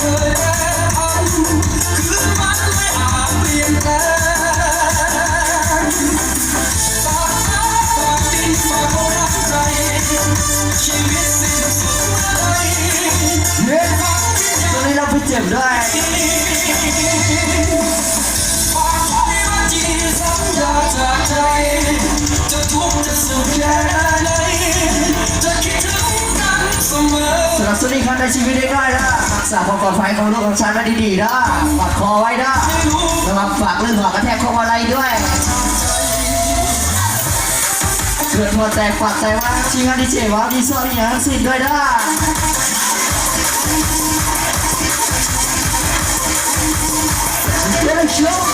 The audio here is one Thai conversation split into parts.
เคยแปรผันคืนมันไม่อนแปลงฝากฟ้าฝากดินฝากลมหายใจชีวิตสิ้นสุดเมื่อใดเฮ้ยฝากวิญญาตอนณนี้เราไปเจ็บด้วย ใจ จะทุกข์จะสุขแค่ไหนจะคิดถึงกันเสมอสำหรับสวัสดีครับในชีวิตได้ด้วยนะรักษาความปลอดภัยของลูกของฉันไว้ดีๆนะฝากคอไว้นะระวังฝากเรื่องหัวกระแทกข้ออะไรด้วยเกิดหัวแตกฝากใจว่าชีงานดีเจว่าดีสวัสดีอย่างสิ้นด้วยนะเดี๋ยวเราชม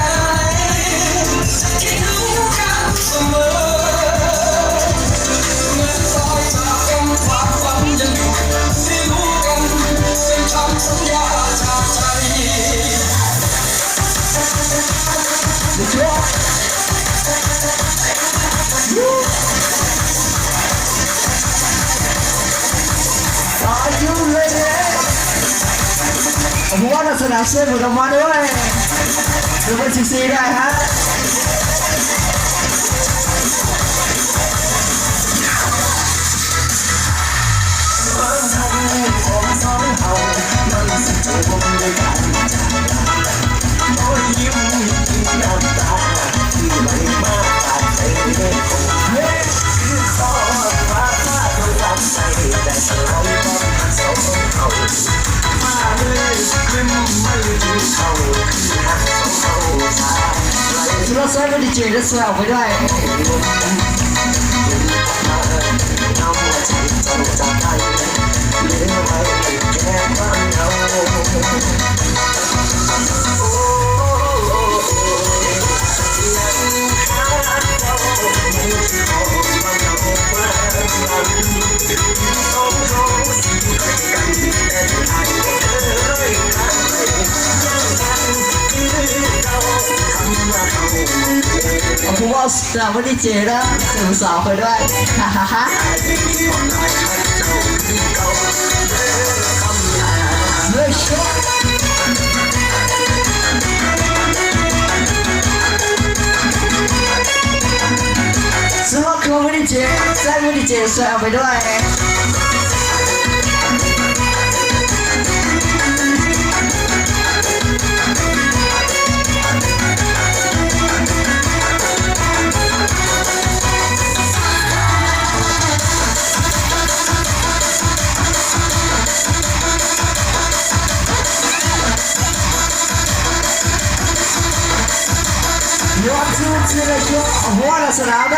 สนาลักษณะเสื้อหมดออกมาด้วยดูเป็นซีซีได้ฮะสุ ดท้ายก็ดีเจจะสวยออกไปด้วยผมว่าสตา ร์วันดีเจนะสียงสาวไปด้วยฮ่าฮ่าฮ่าเฮ้ยชกสำหรับคอวันดีเจแซ่วันดีเจสวยเอาไปด้วย ยอดชูเชื่อชัวหัวละสนาม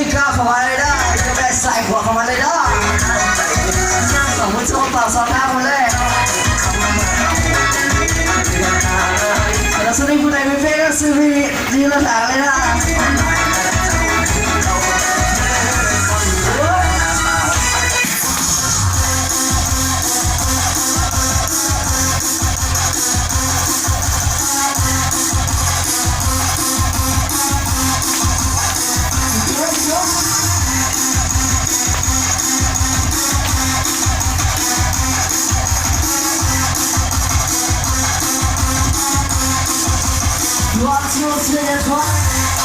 ไม่กล้าเข้ามาเลยได้จะไปใส่หัวเข้ามาเลยได้สองมือโชว์ต่อสองหน้ามาเลยสำหรับซื้อลิผู้ใดไม่เป็นก็ซื้อมีดีละถังเลยนะ One, two, three, and four.